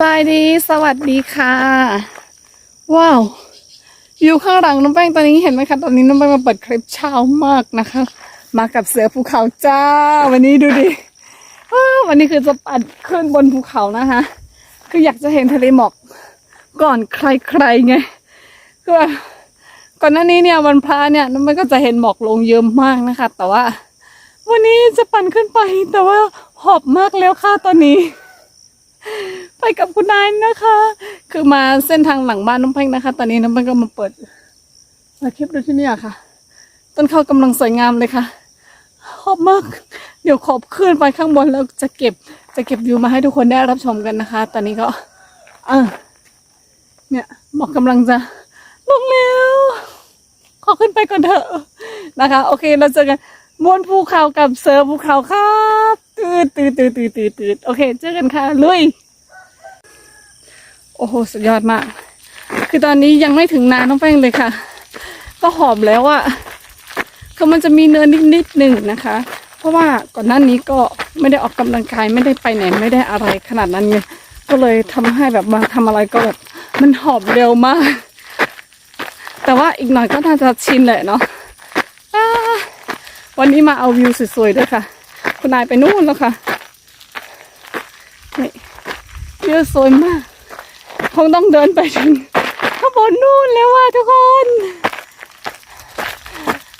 สวัสดีสวัสดีค่ะ ว้าวอยู่ข้างหลังน้องแป้งตอนนี้เห็นไหมคะตอนนี้น้องแป้งมาเปิดคลิปเช้ามากนะคะ มากับเสือภูเขาจ้า วันนี้ดูดิวันนี้คือจะปัดขึ้นบนภูเขานะคะคืออยากจะเห็นทะเลหมอกก่อนใครๆไงคือแบบก่อนหน้านี้เนี่ยวันพระเนี่ยน้องแป้งก็จะเห็นหมอกลงเยอะมากนะคะ แต่ว่า วันนี้จะปั่นขึ้นไปแต่ว่าหอบมากแล้วค่ะตอนนี้ ไปกับคุณนายนะคะ คือมาเส้นทางหลังบ้านน้องเพ่งนะคะ ตอนนี้น้องเพ่งก็มาเปิดเปิดคลิปดูที่นี่ค่ะ ต้นข้าวกำลังสวยงามเลยค่ะหอบมาก เดี๋ยวขอบขึ้นไปข้างบนแล้วจะเก็บจะเก็บวิวมาให้ทุกคนได้รับชมกันนะคะ ตอนนี้ก็เออเนี่ยหมอกกำลังจะลงแล้วขอขึ้นไปก่อนเถอะนะคะ โอเคเราเจอกันบนภูเขากับเสือภูเขาครับ ตืดตืดตืดตืดตืดตืดโอเค เจอกันค่ะ ลุย โอ้โห สุดยอดมาก คือตอนนี้ยังไม่ถึงนาน้องแป้งเลยค่ะ ก็หอมแล้วอะคือมันจะมีเนินนิดๆหนึ่งนะคะ เพราะว่าก่อนหน้านี้ก็ไม่ได้ออกกำลังกายไม่ได้ไปไหนไม่ได้อะไรขนาดนั้นไงก็เลยทำให้แบบมาทำอะไรก็แบบมันหอบเร็วมาก แต่ว่าอีกหน่อยก็น่าจะชินแหละเนาะวันนี้มาเอาวิวสวยๆด้วยค่ะ คุณนายไปนู่นแล้วค่ะนี่วิวสวยมาก คงต้องเดินไปถึงข้างบนนู่นแล้วว่ะทุกคน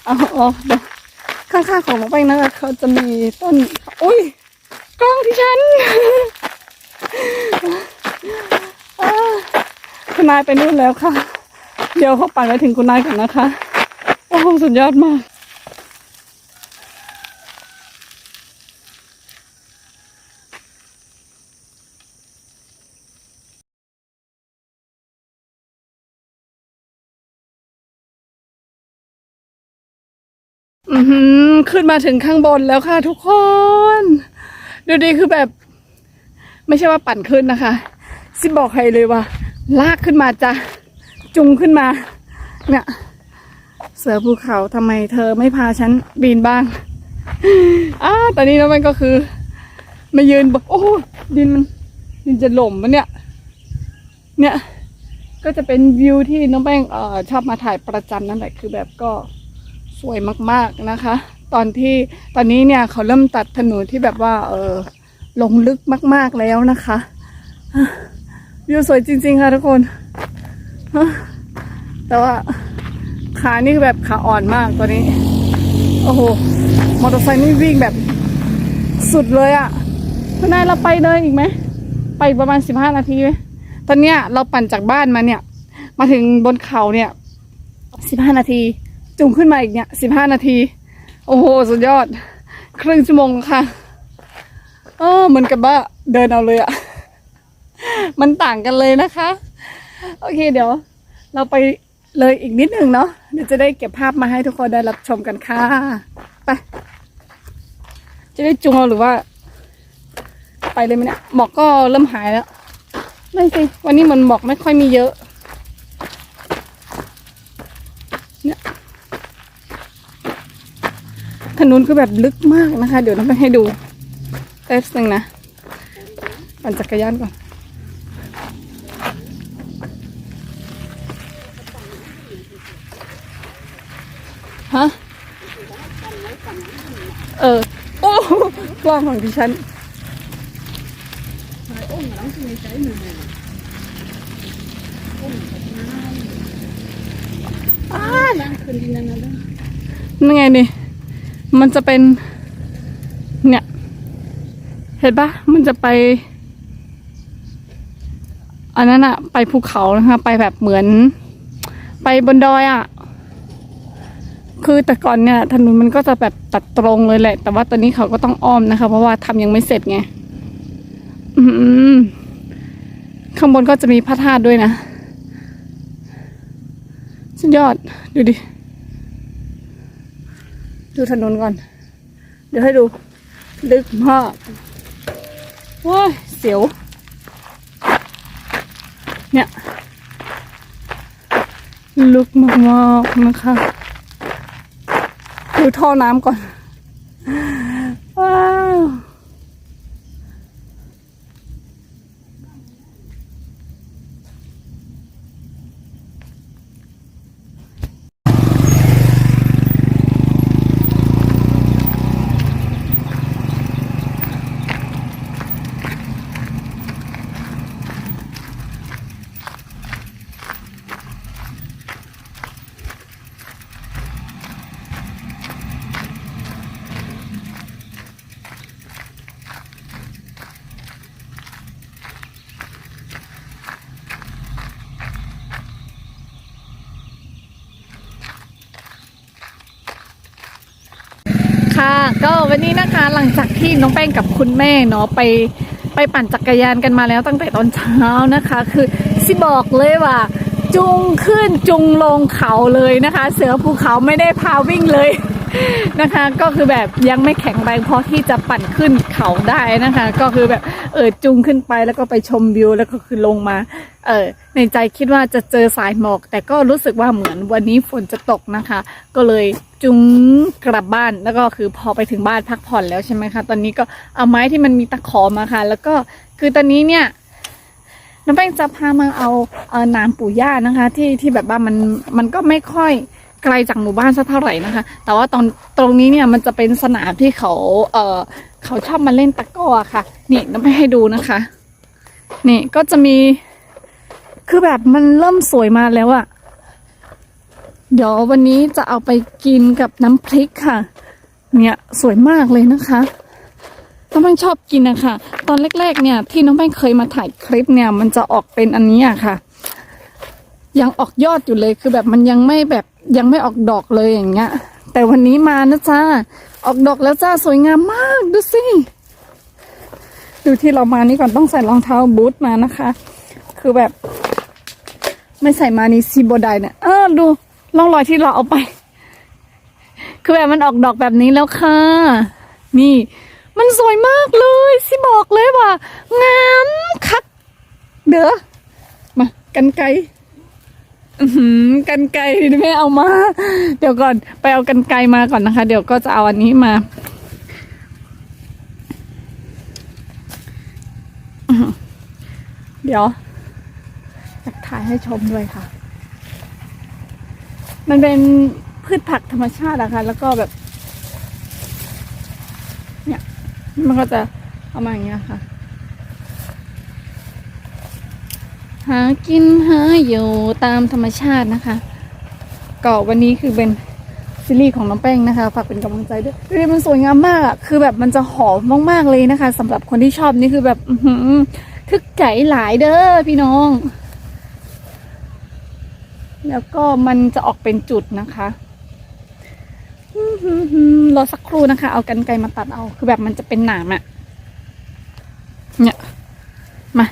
เอาเอาเดี๋ยวข้างๆของน้องแป้งนะคะเขาจะมีต้น อุ้ยกล้องที่ฉันคุณนายไปนู่นแล้วค่ะ เดี๋ยวเขาปั่นไปถึงคุณนายก่อนนะคะ โอ้โหสุดยอดมาก อือหือขึ้นมาถึงข้างบนแล้วค่ะทุกคน ดูดีคือแบบ ไม่ใช่ว่าปั่นขึ้นนะคะ ซิบอกใครเลยว่า ลากขึ้นมาจ้ะจุงขึ้นมา เนี่ย เสือภูเขาทำไมเธอไม่พาฉันบินบ้างอ้าตอนนี้น้องแป้งก็คือ มายืนบนโอ้ดินมัน ดินจะหล่มมันเนี่ย เนี่ย ก็จะเป็นวิวที่น้องแป้งเอ่อชอบมาถ่ายประจำนั่นแหละคือแบบก็ สวยมากๆนะคะ ตอนที่ตอนนี้เนี่ยเขาเริ่มตัดถนนที่แบบว่า เออลงลึกมากๆแล้วนะคะวิวสวยจริง ๆ ค่ะทุกคนแต่ว่าขานี่คือแบบขาอ่อนมากตอนนี้ โอ้โห มอเตอร์ไซค์นี่วิ่งแบบสุดเลยอะ่ะคุณนายเราไปเลยอีกไหม ไปอีกประมาณสิบห้านาทีไหมตอนเนี้ยเราปั่นจากบ้านมาเนี่ย มาถึงบนเขาเนี่ยสิบห้านาที จุงขึ้นมาอีกเนี่ยสิบห้านาที โอ้โห สุดยอด ครึ่งชั่วโมงค่ะเออเหมือนกับว่าเดินเอาเลยอะมันต่างกันเลยนะคะ โอเคเดี๋ยว เราไปเลยอีกนิดหนึ่งเนาะเดี๋ยวจะได้เก็บภาพมาให้ทุกคนได้รับชมกันค่ะไปจะได้จุงเอาหรือว่า ไปเลยไหมเนี่ยหมอกก็เริ่มหายแล้วไม่สิวันนี้เหมันหมอกไม่ค่อยมีเยอะ เนี่ย ถนนคือแบบลึกมากนะคะ เดี๋ยวน้องไปให้ดูแป๊บนึงนะปั่นจักรยานก่อนฮะเออ โอ้กล้องของดิฉันอ้าวนั่นไงนี่ มันจะเป็นเนี่ย เห็นปะมันจะไป อันนั้นอะไปภูเขานะคะ ไปแบบเหมือน ไปบนดอยอะคือแต่ก่อนเนี่ยถนนมันก็จะแบบตัดตรงเลยแหละ แต่ว่าตอนนี้เขาก็ต้องอ้อมนะคะ เพราะว่าทำยังไม่เสร็จไงอืมข้างบนก็จะมีพระธาตุด้วยนะสุดยอด ดูดิ ดูถนนก่อน เดี๋ยวให้ดู ลึกมากว้ายเสียว เนี่ย ลึกมากๆนะคะ ดูท่อน้ำก่อน ว้าว ค่ะ ก็วันนี้นะคะ หลังจากที่น้องแป้งกับคุณแม่เนาะไปไปปั่นจักรยานกันมาแล้วตั้งแต่ตอนเช้านะคะ คือสิบอกเลยว่า จุงขึ้นจุงลงเขาเลยนะคะ เสือภูเขาไม่ได้พาวิ่งเลย นะคะ ก็คือแบบยังไม่แข็งแรงพอที่จะปั่นขึ้นเขาได้นะคะ ก็คือแบบเออจุงขึ้นไปแล้วก็ไปชมวิวแล้วก็คือลงมา เออในใจคิดว่าจะเจอสายหมอก แต่ก็รู้สึกว่าเหมือนวันนี้ฝนจะตกนะคะ ก็เลยจุงกลับบ้านแล้วก็คือพอไปถึงบ้านพักผ่อนแล้วใช่ไหมคะตอนนี้ก็เอาไม้ที่มันมีตะขอมาค่ะ แล้วก็คือตอนนี้เนี่ยน้องแป้งจะพามาเอาเออน้ำปู่ย่านะคะ ที่ที่แบบว่ามันมันก็ไม่ค่อย ไกลจากหมู่บ้านสักเท่าไหร่นะคะ แต่ว่าตอนตรงนี้เนี่ยมันจะเป็นสนามที่เขาเออเขาชอบมาเล่นตะก้อค่ะ นี่น้องแป้ให้ดูนะคะ นี่ก็จะมี คือแบบมันเริ่มสวยมาแล้วอะเดี๋ยววันนี้จะเอาไปกินกับน้ำพริกค่ะ เนี่ยสวยมากเลยนะคะน้องแป้งชอบกินนะคะตอนแรกๆ เนี่ยที่น้องแป้งเคยมาถ่ายคลิปเนี่ย มันจะออกเป็นอันนี้อะค่ะ ยังออกยอดอยู่เลยคือแบบมันยังไม่แบบ ยังไม่ออกดอกเลยอย่างเงี้ย แต่วันนี้มานะจ้าออกดอกแล้วจ้าสวยงามมากดูสิดูที่เรามานี่ก่อนต้องใส่รองเท้าบูทมานะคะ คือแบบ ไม่ใส่มานี่ซีโบไดเนี่ยเออดูร่องรอยที่เราเอาไป คือแบบมันออกดอกแบบนี้แล้วค่ะ นี่ มันสวยมากเลยสิบอกเลยว่า งามคัก เด้อมากันไกร อือหือกันไกรไม่เอามา เดี๋ยวก่อนไปเอากันไกรมาก่อนนะคะ เดี๋ยวก็จะเอาอันนี้มาเดี๋ยวอยากถ่ายให้ชมด้วยค่ะ มันเป็นพืชผักธรรมชาติอะค่ะแล้วก็แบบ เนี่ย มันก็จะเอามาอย่างเงี้ยค่ะ หากินหาอยู่ตามธรรมชาตินะคะก็วันนี้คือเป็นซีรีส์ของน้องแป้งนะคะฝากเป็นกำลังใจด้วยเรียมันสวยงามมากอะคือแบบมันจะหอมมากๆเลยนะคะสำหรับคนที่ชอบนี่คือแบบอืทึกใจหลายเด้อพี่น้อง แล้วก็มันจะออกเป็นจุดนะคะรอสักครู่นะคะ เอากันไกรมาตัดเอา คือแบบมันจะเป็นหนามอะเนี่ย มา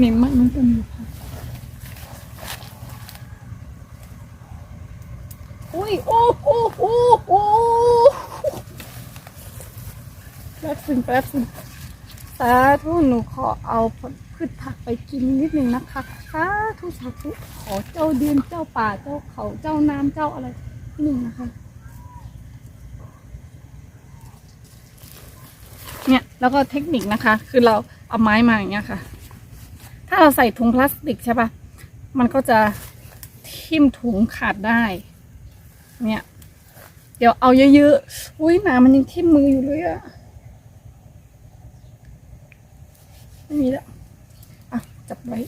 มีมากมันเป็นอยู่ค่ะอุ้ยโอ้โอ้โอ้โอ้แป๊บสิงแป๊บสิงสาธุหนูขอเอาผลพืชผักไปกินนิดนึงนะคะสาธุสาธุขอเจ้าเดือนเจ้าป่าเจ้าเขาเจ้าน้ำเจ้าอะไรนิดนึงนะคะ เนี่ยแล้วก็เทคนิคนะคะ คือเราเอาไม้มาอย่างเงี้ยค่ะ ถ้าเราใส่ถุงพลาสติกใช่ปะมันก็จะทิ่มถุงขาดได้ เนี่ย เดี๋ยวเอาเยอะๆ อุ้ยหมามันยังทิ่มมืออยู่เลยอะไม่มีแล้ว อะ จับไว้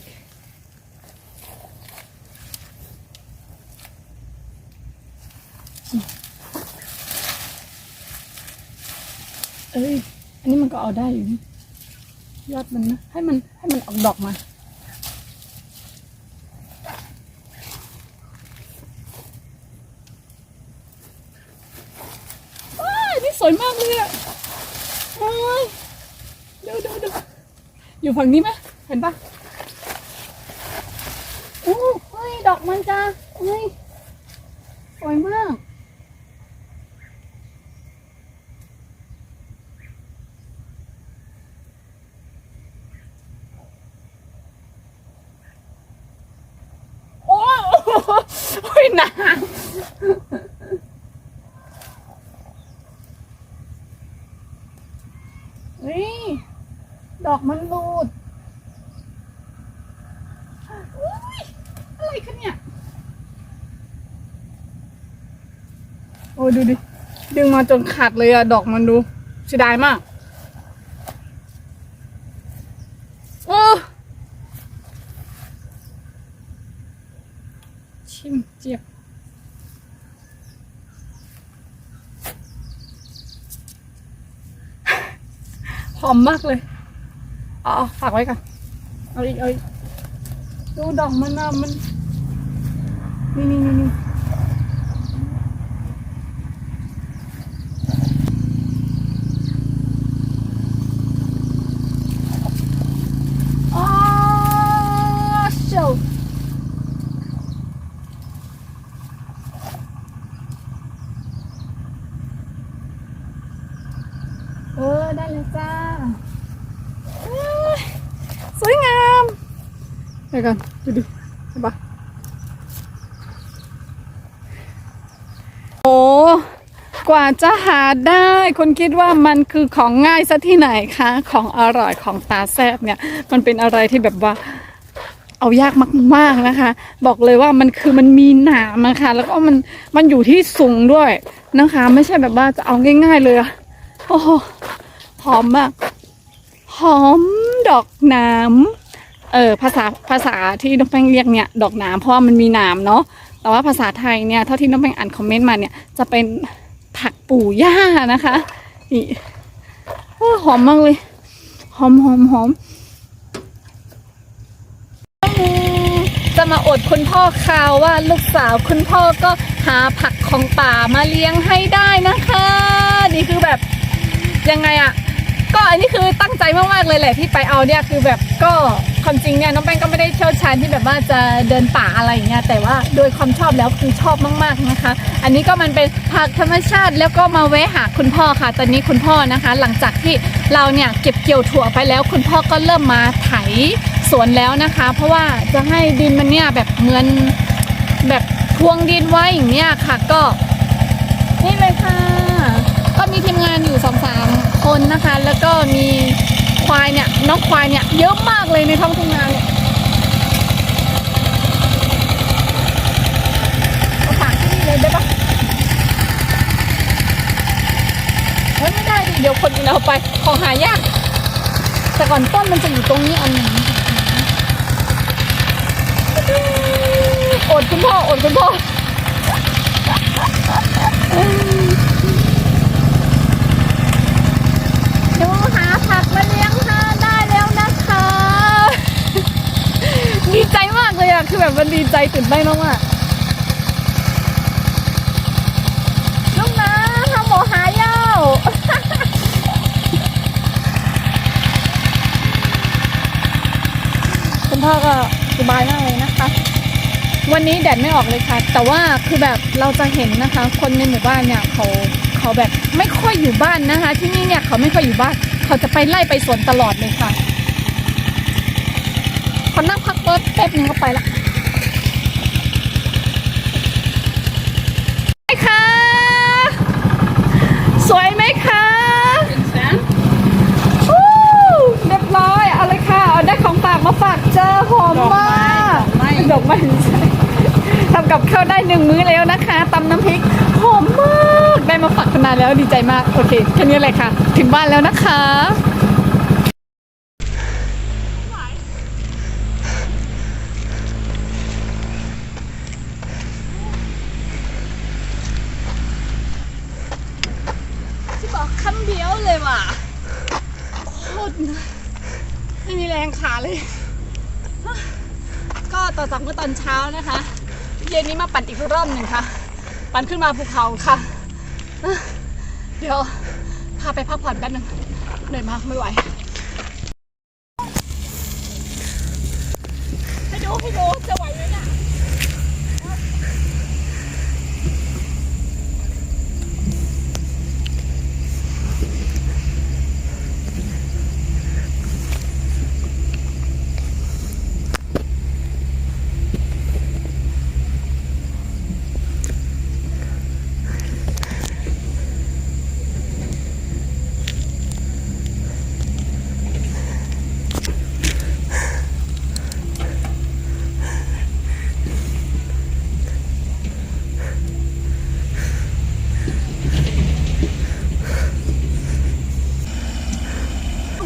เอ้ย อันนี้มันก็เอาได้อยู่ยอดมันนะ ให้มัน มันออกดอกมาว้านี่สวยมากเลยอะว้ายเดี๋ยวเดี๋ยวเดี๋ยวอยู่ฝั่งนี้ไหมเห็นปะโอ้เฮ้ย ดอกมันจ้าเฮ้ยสวยมาก โอ้โอ้ยหนาเฮ้ย ดอกมันรูดอุ๊ยอะไรคะเนี่ย โอ้ ยดูดิ ดึงมาจนขาดเลยอะดอกมันดูเสียดายมาก โอ้ชิมเจียบหอมมากเลยเอาเอาฝากไว้ก่อนเอาอีกเอาอีกดูดอกมันนะมัน นี่นี่นี่นี่อ๋อโชว์ ได้เลยจ้า สวยงามเดี๋ยวก่อนดูดิเห็นปะโอ้กว่าจะหาได้คุณคิดว่ามันคือของง่ายซะที่ไหนคะ ของอร่อยของตาแซบเนี่ย มันเป็นอะไรที่แบบว่าเอายากมากๆนะคะ บอกเลยว่ามันคือมันมีหนามนะคะแล้วก็มันมันอยู่ที่สูงด้วยนะคะ ไม่ใช่แบบว่าจะเอาง่าย ๆเลยอะโอ้ หอมมากหอมดอกนามเออภาษาภาษาที่น้องแป้งเรียกเนี่ยดอกนามเพราะว่ามันมีนามเนาะแต่ว่าภาษาไทยเนี่ยเท่าที่น้องแป้งอ่านคอมเมนต์มาเนี่ยจะเป็นผักปู่ย่านะคะนี่โอ้หอมมากเลย หอมหอมหอมจะมาอดคุณพ่อข่าวว่าลูกสาวคุณพ่อก็หาผักของป่ามาเลี้ยงให้ได้นะคะ นี่คือแบบยังไงอะ ก็อันนี้คือตั้งใจมากๆเลยแหละที่ไปเอาเนี่ยคือแบบก็ความจริงเนี่ยน้องแป้งก็ไม่ได้เชี่ยวชาญที่แบบว่าจะเดินป่าอะไรอย่างเงี้ยแต่ว่าโดยความชอบแล้วคือชอบมากๆนะคะ อันนี้ก็มันเป็นผักธรรมชาติแล้วก็มาแวะหาคุณพ่อค่ะ ตอนนี้คุณพ่อนะคะ หลังจากที่เราเนี่ยเก็บเกี่ยวถั่วไปแล้ว คุณพ่อก็เริ่มมาไถสวนแล้วนะคะ เพราะว่าจะให้ดินมันเนี่ยแบบเหมือนแบบพวงดินไว้อย่างเนี้ยค่ะก็นี่เลยค่ะ ก็มีทีมงานอยู่สองสาม คนนะคะ แล้วก็มีควายเนี่ยน้องควายเนี่ยเยอะมากเลยในท้องทุ่งนาเนี่ยเอาฝากที่นี่เลยได้ปะเฮ้ยไม่ได้ดิเดี๋ยวคนอื่นเอาไปของหายาก แต่ก่อนต้นมันจะอยู่ตรงนี้อันหนึ่งอดคุณพ่ออดคุณพ่อ ดูหาผักมาเลี้ยงค่ะได้แล้วนะคะ ดีใจมากเลยอะคือแบบ มันดีใจตื่นเต้นมากๆลูกนะทำหมอหายเย้าคุณพ่อก็สบายมากเลยนะคะ วันนี้แดดไม่ออกเลยค่ะ แต่ว่าคือแบบเราจะเห็นนะคะ คนในหมู่บ้านเนี่ยเขาเขาแบบไม่ค่อยอยู่บ้านนะคะ ที่นี่เนี่ยเขาไม่ค่อยอยู่บ้าน เขาจะไปไล่ไปสวนตลอดเลยค่ะเขานั่งพักรถแป๊บนึงก็ไปละไปค่ะ สวยไหมคะวู้เรียบร้อยเอาเลยค่ะ เอาได้ของฝากมาฝากเจอ หอมมากดอกไม้ไม่ใช่ทำกับข้าวได้หนึ่งมื้อแล้วนะคะตำน้ำพริกหอมมากได้มาฝากคุณนานแล้วดีใจมากโอเคแค่นี้เลยค่ะ ถึงบ้านแล้วนะคะที่บอกคำเดียวเลยว่ะโคตรเหนื่อยไม่มีแรงขาเลยก็ ต่อจากเมื่อตอนเช้านะคะ เย็นนี้มาปั่นอีกรอบหนึ่งค่ะ ปั่นขึ้นมาภูเขาค่ะ เดี๋ยวพาไปพักผ่อนแป๊บนึงเหนื่อยมากไม่ไหว ให้ดูให้ดูจะไหวไหมเนี่ย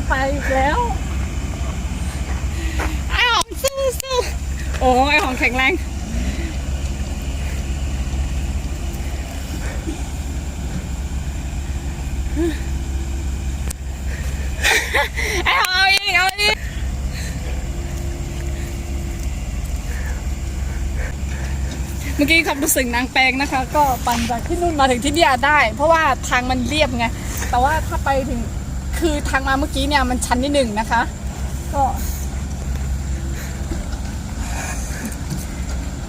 ไปอีกแล้ว ไอ้หอมสู้สู้โอ้ไอ้หอมแข็งแรง ไอ้หอม เอาอีกเอาอีกเมื่อกี้ความรู้สึกนางแปลงนะคะ ก็ปั่นจากที่นู่นมาถึงที่นี่ได้ เพราะว่าทางมันเรียบไงแต่ว่าถ้าไปถึงคือทางมาเมื่อกี้เนี่ยมันชันนิดหนึ่งนะคะ ก็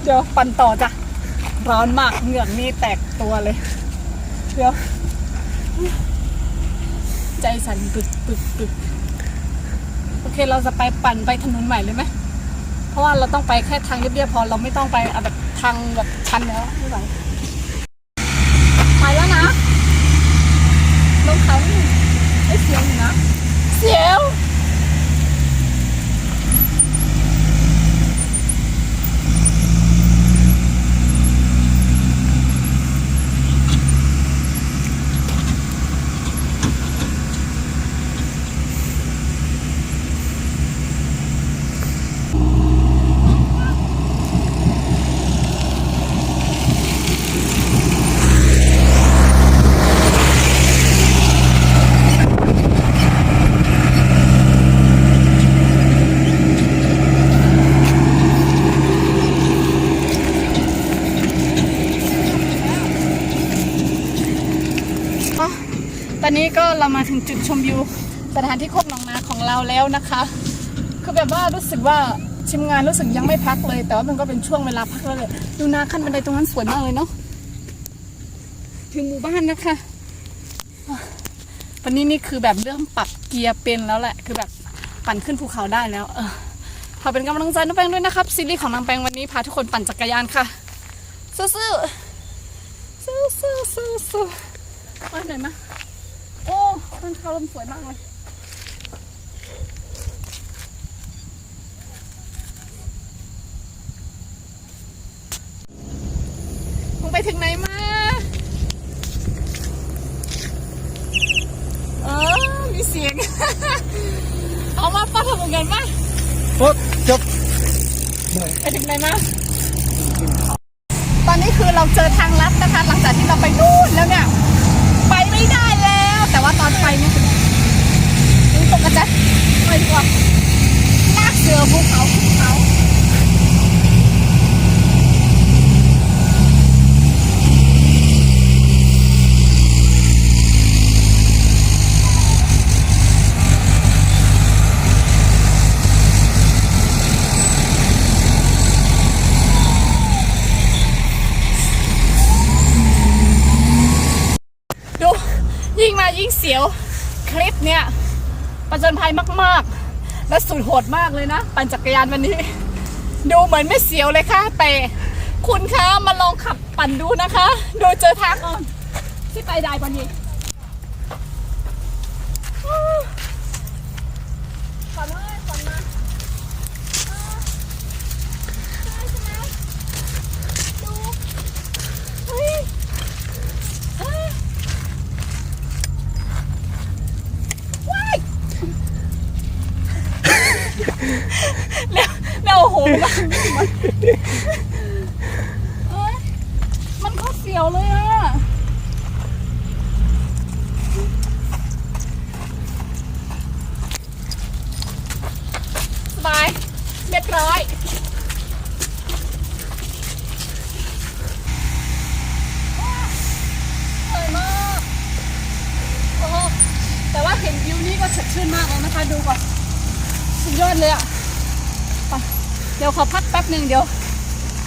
เดี๋ยวปั่นต่อจ้ะร้อนมากเหงื่อนี่แตกตัวเลย เดี๋ยว ใจสั่นปึกปึกปึกโอเคเราจะไปปั่นไปถนนใหม่เลยไหมเพราะว่าเราต้องไปแค่ทางเรียบๆพอเราไม่ต้องไปแบบทางแบบชันแล้วไม่ไหวไปแล้วนะลงเขานี่ไอ้เสียวอยู่นะ เสียว อนนี้ก็เรามาถึงจุดชมวิวสถานที่โคกหนองนาของเราแล้วนะคะ คือแบบว่ารู้สึกว่าทีมงานรู้สึกยังไม่พักเลย แต่ว่ามันก็เป็นช่วงเวลาพักแล้วเลยดูนาขั้นบันไดตรงนั้นสวยมากเลยเนาะถึงหมู่บ้านนะคะอะวันนี้นี่คือแบบเริ่มปรับเกียร์เป็นแล้วแหละ คือแบบปั่นขึ้นภูเขาได้แล้วเออขอเป็นกำลังใจน้องแปงด้วยนะครับซีรีส์ของน้องแปงวันนี้พาทุกคนปั่นจักรยานค่ะสู้ๆสู้ๆสู้ๆสู้ๆว่าไหนอยมะ โอ้ต้นข้าวลมสวยมากเลยมึงไปถึงไหนมา เออ มีเสียง เอามาป้าทำเงินมาโอ๊ยจบไปถึงไหนมาตอนนี้คือเราเจอทางลัดนะคะ หลังจากที่เราไปนู่นแล้วเนี่ย ไปไม่ได้แล้ว แตอนไปเนี่ยมึงตกกระจายไปดีกว่าลากเสือภูเขาภูเขา ดูยิ่งมายิ่งเสียว คลิปเนี่ยประจนภัยมาก ๆ และสุดโหดมากเลยนะ ปั่นจักรยานวันนี้ ดูเหมือนไม่เสียวเลยค่ะ แต่คุณคะมาลองขับปั่นดูนะคะดูเจอทางก่อนที่ไปได้วันนี้ก่อนเลยก่อนมาอ่าได้ใช่ไหมดูเฮ้ยเฮ้ย ว้ายแล้วแล้วโอ้โหมัน เอ้ยมันก็เสียวเลยอะสบาย เรียบร้อยสวยมากโอ้โหแต่ว่าเห็นวิวนี้ก็สดชื่นมากเลยนะคะ ดูก่อน สุดยอดเลยอะ ดี๋ยวขอพักแป๊บหนึ่งเดี๋ยว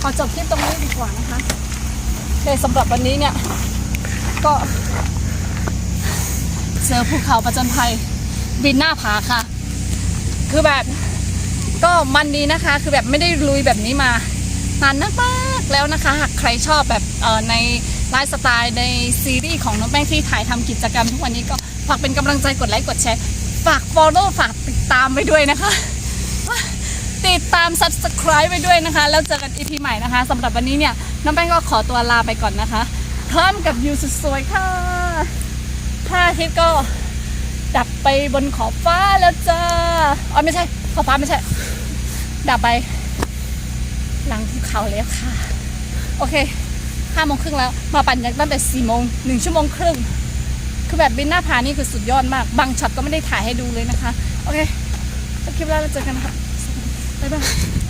ขอจบคลิปตรงนี้ดีกว่านะคะโดยสำหรับวันนี้เนี่ย ก็เจอภูเขาประจนภัยบินหน้าผาค่ะ คือแบบก็มันดีนะคะ คือแบบไม่ได้ลุยแบบนี้มานานมากๆแล้วนะคะ หากใครชอบแบบในไลฟ์สไตล์ในซีรีส์ของน้องแป้งที่ถ่ายทำกิจกรรมทุกวันนี้ก็ฝากเป็นกำลังใจกดไลค์กดแชร์ ฝาก follow ฝากติดตามไปด้วยนะคะ ติดตาม subscribe ไปด้วยนะคะ แล้วเจอกัน EP ใหม่นะคะสำหรับวันนี้เนี่ย น้องแป้งก็ขอตัวลาไปก่อนนะคะพร้อมกับวิวสุดสวยค่ะพระอาทิตย์ก็ดับไปบนขอบฟ้าแล้วจ้าอ๋อไม่ใช่ ขอบฟ้าไม่ใช่ ดับไป หลังภูเขาแล้วค่ะ โอเคห้าโมงครึ่งแล้ว มาปั่นกันตั้งแต่สี่โมงหนึ่งชั่วโมงครึ่ง คือแบบบินหน้าผานี่คือสุดยอดมาก บางช็อตก็ไม่ได้ถ่ายให้ดูเลยนะคะ โอเคคลิปแล้วเราเจอกันนะคะ 对吧